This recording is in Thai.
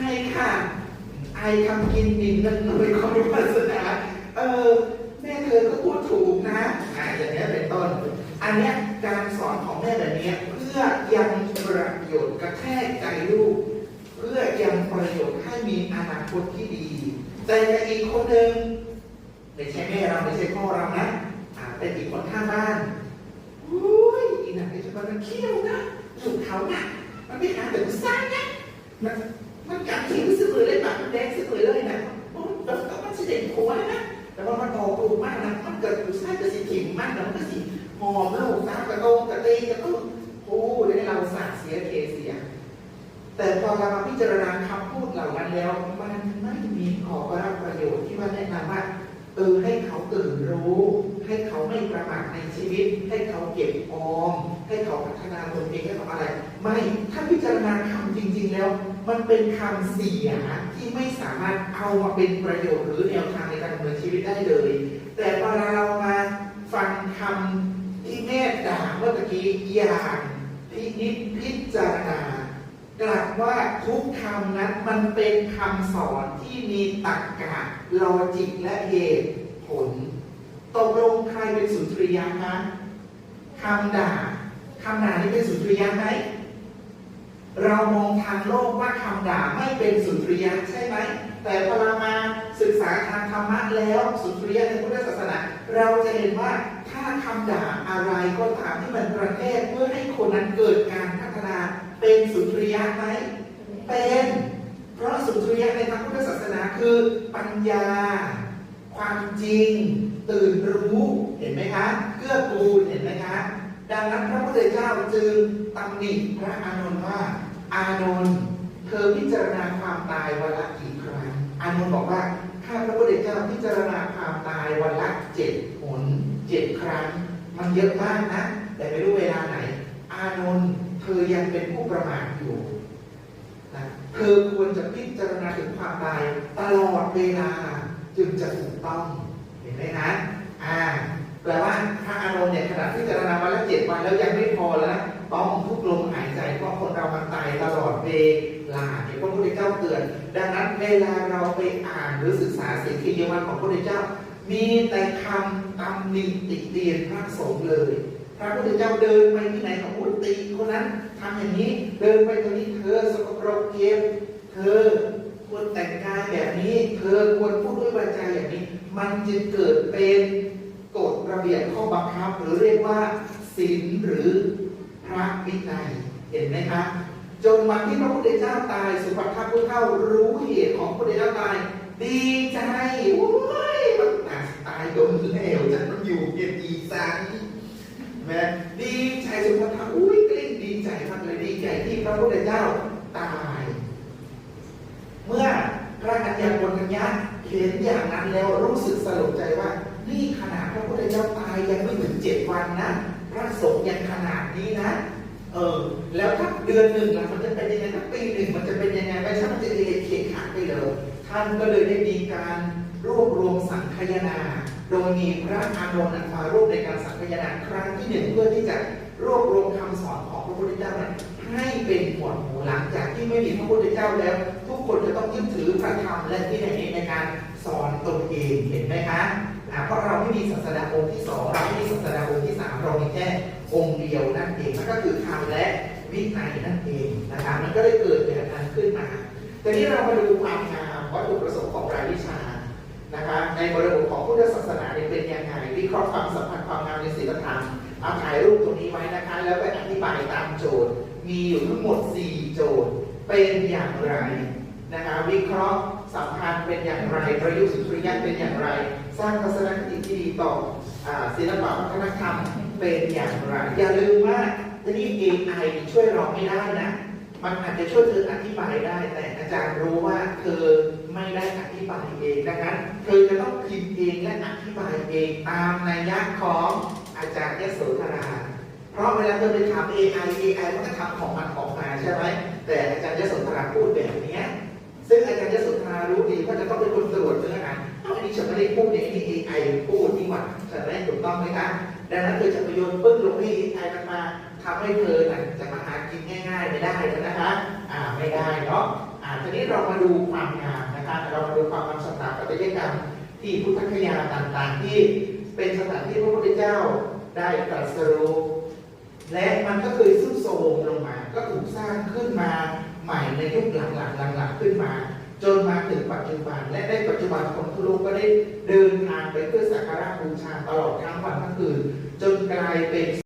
ช่ค่ะ ไอทำกินดินนั่นหน่วยความวาสนาเออแม่เธอก็พูดถูกนะอ่าอย่างนี้ยเป็นต้น อันเนี้ยการสอนของแม่แบบเนี้ยเพื่อยังประโยชน์กระแทกใจลูก เพื่อยังประโยชน์ให้มีอนาคตที่ดี แต่อีกคนหนึ่งไม่ใช่แม่เราไม่ใช่พ่อเรานะอ่าเป็นอีกคนข้างบ้านอุ้ยอีนั่นไอ้เจ้าบ้านมันเขี้ยวนะลูกเขาน่ะมันไม่หาแต่ผู้สร้างนะ มันกัดทิ้งเสมอเลยปากมันแดงเสมอเลยนะโอ้ยมันก็มันสิเด่นหัวนะแต่ว่ามันออกลูกมากนะมันเกิดผู้ชายก็สิถิ่มมากนะมันก็สิหอมลูกสาวกระโดงกระเตงกระตุ้นโอ้ยให้เราสาดเสียเทเสีย แต่พอเรามาพิจารณาคำพูดเหล่านั้นแล้ว มันไม่มีขอรับประโยชน์ที่ว่าแนะนำว่าเออให้เขาตื่นรู้ ให้เขาไม่ประมาทในชีวิต ให้เขาเก็บออม ให้เขาพัฒนาตนเองให้เขาอะไร ไม่ถ้าพิจารณาคำจริง ๆ แล้ว มันเป็นคำเสียที่ไม่สามารถเอามาเป็นประโยชน์หรือแนวทางในการดำเนินชีวิตได้เลย แต่พอเรามาฟังคำที่แม่ด่าเมื่อกี้อย่างพินิจพิจารณากลับว่าทุกคำนั้นมันเป็นคำสอนที่มีตรรกะลอจิกและเหตุผลตกลงใครเป็นสุนทรียะคะคำด่าคำด่านี่เป็นสุนทรียะไหม เรามองทางโลกว่าคำด่าไม่เป็นสุนทรียะใช่ไหม แต่พอเรามาศึกษาทางธรรมะแล้วสุนทรียะในพุทธศาสนา เราจะเห็นว่าถ้าคำด่าอะไรก็ตามที่มันประเทศเพื่อให้คนนั้นเกิดการพัฒนาเป็นสุนทรียะไหมเป็น เพราะสุนทรียะในทางพุทธศาสนาคือปัญญา ความจริง ตื่นรู้เห็นไหมคะเกื้อกูลเห็นไหมคะ ดังนั้นพระพุทธเจ้าจึงตำหนิพระอานนท์ว่า อานนท์เธอพิจารณาความตายวันละกี่ครั้ง อานนท์บอกว่าข้าพระพุทธเจ้าพิจารณาความตายวันละเจ็ดหนเจ็ดครั้ง มันเยอะมากนะ แต่ไม่รู้เวลาไหน อานนท์เธอยังเป็นผู้ประมาทอยู่นะเธอควรจะพิจารณาถึงความตายตลอดเวลาจึงจะถูกต้องเห็นไหมนะอ่า แล้วยังไม่พอแล้วนะต้องทุกลมหายใจเพราะคนเรามันตายตลอดเวลาเนี่พระพุทธเจ้าเตือนดังนั้นเวลาเราไปอ่านหรือศึกษาสิ่งที่เยวันของพระพุทธเจ้า มีแต่คำตำหนิติเตียนพระสงฆ์เลยพระพุทธเจ้าเดินไปที่ไหนของพุทติคนนั้นทำอย่างนี้เดินไปตรงนี้เธอสกปรกเกมเธอควรแต่งกายแบบนี้ เธอควรพูดด้วยวาจาอย่างนี้ มันจึงเกิดเป็นกฎระเบียบข้อบังคับหรือเรียกว่า ศีลหรือพระวินัยเห็นไหมคะจนวันที่พระพุทธเจ้าตายสุภัททพุทธเจ้ารู้เหตุของพระพุทธเจ้าตาย ดีใจโอ้ยมันตายโดนแล้วจะมันอยู่เก็บอีสังแม่ดีใจสุภัททอุ้ยกลิ้งดีใจมากเลยดีใจที่พระพุทธเจ้าตาย เมื่อพระกัญญาโกณกัญญาเห็นอย่างนั้นแล้วรู้สึกสลดใจว่า นี่ขนาดพระพุทธเจ้าตายยังไม่ถึงเจ็ดวันนะพระสงฆ์ยังขนาดนี้นะ เออ แล้วถ้าเดือนหนึ่งล่ะมันจะเป็นยังไงถ้าปีหนึ่งมันจะเป็นยังไงไม่ใช่มันจะเอเคขาดไปเลยท่านก็เลยได้มีการรวบรวมสังคายนา โดยมีพระอานนท์อันมาร่วมในการสังคายนาครั้งที่หนึ่งเพื่อที่จะรวบรวมคำสอนของพระพุทธเจ้านั้นให้เป็นหมวดหมู่หลังจากที่ไม่มีพระพุทธเจ้าแล้ว ทุกคนจะต้องยึดถือพระธรรมและที่ไหนในการสอนตนเองเห็นไหมคะ เพราะเราไม่มีศาสดาองค์ที่สองเราไม่มีศาสดาองค์ที่สามเรามีแค่องค์เดียวนั่นเองนั่นก็คือธรรมและวินัยนั่นเองนะคะมันก็เลยเกิดแบบนั้นขึ้นมาทีนี้เรามาดูความงามวัตถุประสงค์ของรายวิชานะคะในบริบทของพุทธศาสนาเนี่ยเป็นยังไงวิเคราะห์ความสัมพันธ์ความงามในศีลธรรมเอาถ่ายรูปตรงนี้ไว้นะคะ แล้วไปอธิบายตามโจทย์ มีอยู่ทั้งหมด 4 โจทย์ เป็นอย่างไรนะคะวิเคราะห์สัมพันธ์เป็นอย่างไร ประยุกต์สุรียะเป็นอย่างไรสร้างทัศนคติที่ดีต่อศิลปะวัฒนธรรมเป็นอย่างไร อย่าลืมว่าทีนี้ AI ช่วยเราไม่ได้นะ มันอาจจะช่วยเธออธิบายได้ แต่อาจารย์รู้ว่าเธอไม่ได้อธิบายเอง ดังนั้นเธอจะต้องพิมพ์เองและอธิบายเองตามนัยยะของอาจารย์ยโสธราเพราะเวลาเธอไปถาม AI AI มันก็ทำของมันออกมาใช่ไหม แต่อาจารย์ยโสธราพูดแบบนี้ ซึ่งอาจารย์ยโสธรารู้ดีว่าจะต้องเป็นคนตรวจเนื้อหา เอ้าอันนี้ฉันไม่ได้พูดเนี่ยอันนี้ AI พูดนี่หว่าฉันได้ถูกต้องไหมคะดังนั้นเธอจะไปโยนปึ้งลงให้ AI มันมาทำให้เธอน่ะจะมาหากินง่าย ๆ ไม่ได้แล้วนะคะ อ่าไม่ได้เนาะอ่าอ่าทีนี้เรามาดูความงามนะคะเรามาดูความงามสถาปัตยกรรมที่พุทธคยาต่างๆ ที่เป็นสถานที่พระพุทธเจ้าได้ตรัสรู้และมันก็เคยทรุดโทรมลงมา ก็ถูกสร้างขึ้นมา หม่ในยุคหลังๆหลังๆขึ้นมา จนมาถึงปัจจุบัน และในปัจจุบันคนทุลุกก็ได้เดินทางไปเพื่อสักการะบูชาตลอดทั้งวันทั้งคืนจนกลายเป็น